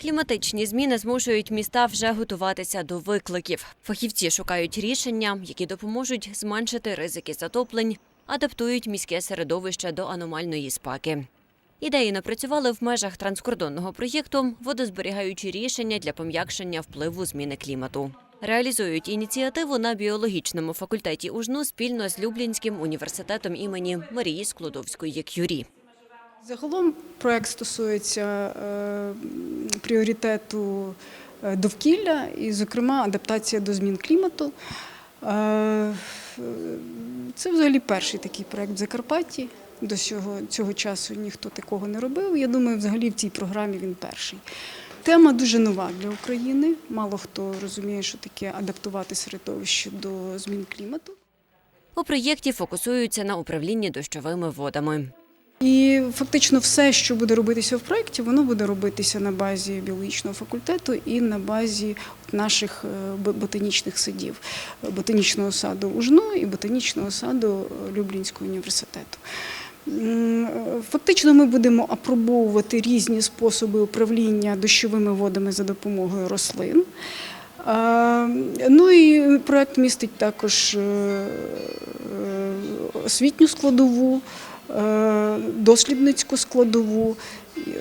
Кліматичні зміни змушують міста вже готуватися до викликів. Фахівці шукають рішення, які допоможуть зменшити ризики затоплень, адаптують міське середовище до аномальної спеки. Ідеї напрацювали в межах транскордонного проєкту водозберігаючі рішення для пом'якшення впливу зміни клімату. Реалізують ініціативу на біологічному факультеті УЖНУ спільно з Люблінським університетом імені Марії Склодовської Кюрі. Загалом проект стосується е, пріоритету е, довкілля і, зокрема, адаптація до змін клімату. Е, Це взагалі перший такий проект в Закарпатті. До цього, цього часу ніхто такого не робив. Я думаю, взагалі в цій програмі він перший. Тема дуже нова для України. Мало хто розуміє, що таке адаптувати середовище до змін клімату. У проєкті фокусуються на управлінні дощовими водами. І фактично все, що буде робитися в проєкті, воно буде робитися на базі біологічного факультету і на базі наших е, ботанічних садів, ботанічного саду УЖНУ і ботанічного саду е, Люблінського університету. Е, Фактично, ми будемо апробовувати різні способи управління дощовими водами за допомогою рослин. Ну і проект містить також е, е, освітню складову, е, дослідницьку складову.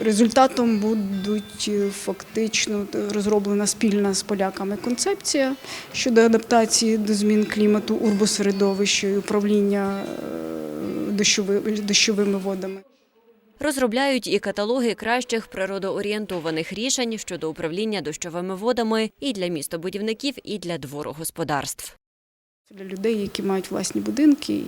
Результатом будуть фактично розроблена спільна з поляками концепція щодо адаптації до змін клімату, урбосередовища і управління дощовими водами. Розробляють і каталоги кращих природоорієнтованих рішень щодо управління дощовими водами і для містобудівників, і для дворогосподарств. Для людей, які мають власні будинки,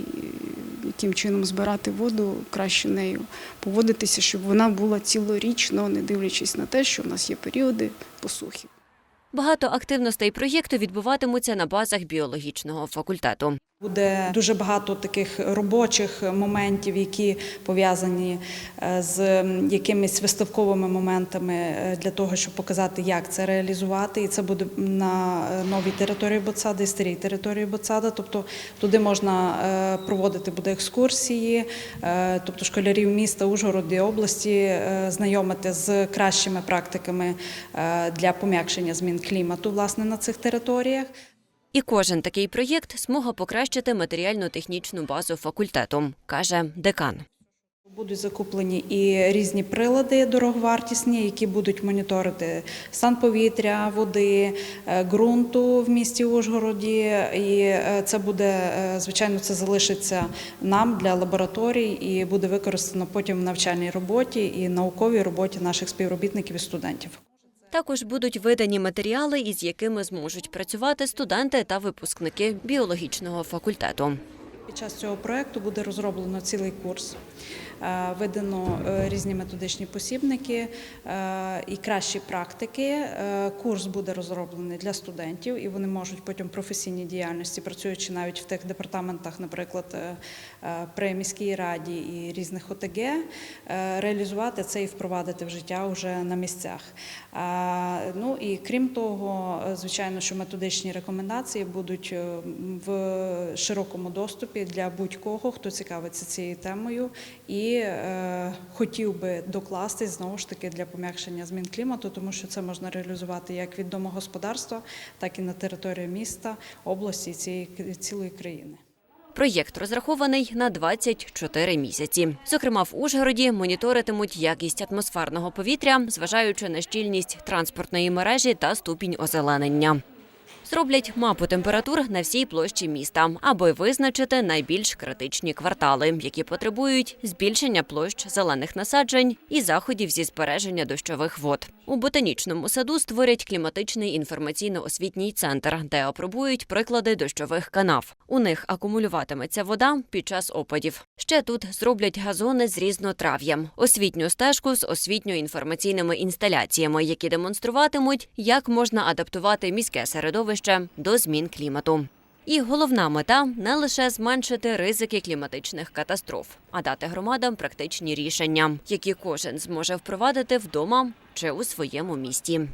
яким чином збирати воду, краще нею поводитися, щоб вона була цілорічно, не дивлячись на те, що в нас є періоди посухи. Багато активностей проєкту відбуватимуться на базах біологічного факультету. Буде дуже багато таких робочих моментів, які пов'язані е, з якимись виставковими моментами е, для того, щоб показати, як це реалізувати. І це буде на е, новій території Боцади і старій території Боцада. Тобто туди можна проводити буде екскурсії, тобто школярів міста Ужгороди і області знайомити з кращими практиками для пом'якшення змін клімату власне на цих територіях. І кожен такий проєкт змога покращити матеріально-технічну базу факультету, каже декан. Будуть закуплені і різні прилади дороговартісні, які будуть моніторити стан повітря, води, е, ґрунту в місті Ужгороді. І е, це буде, е, звичайно, це залишиться нам для лабораторій і буде використано потім в навчальній роботі і науковій роботі наших співробітників і студентів. Також будуть видані матеріали, із якими зможуть працювати студенти та випускники біологічного факультету. Під час цього проекту буде розроблено цілий курс, видано е, різні методичні посібники е, і кращі практики. Е, Курс буде розроблений для студентів, і вони можуть потім в професійній діяльності, працюючи навіть в тих департаментах, наприклад, е, е, при міській раді і різних ОТГ, е, реалізувати це і впровадити в життя вже на місцях. Е, Ну і крім того, е, звичайно, що методичні рекомендації будуть е, в широкому доступі для будь-кого, хто цікавиться цією темою і е, хотів би докласти знову ж таки для пом'якшення змін клімату, тому що це можна реалізувати як від домогосподарства, так і на території міста, області і цієї цілої країни. Проєкт розрахований на 24 місяці. Зокрема, в Ужгороді моніторитимуть якість атмосферного повітря, зважаючи на щільність транспортної мережі та ступінь озеленення. Зроблять мапу температур на всій площі міста, аби визначити найбільш критичні квартали, які потребують збільшення площ зелених насаджень і заходів зі збереження дощових вод. У ботанічному саду створять кліматичний інформаційно-освітній центр, де опробують приклади дощових канав. У них акумулюватиметься вода під час опадів. Ще тут зроблять газони з різнотрав'ям, освітню стежку з освітньо-інформаційними інсталяціями, які демонструватимуть, як можна адаптувати міське середовище до змін клімату. І головна мета не лише зменшити ризики кліматичних катастроф, а дати громадам практичні рішення, які кожен зможе впровадити вдома чи у своєму місті.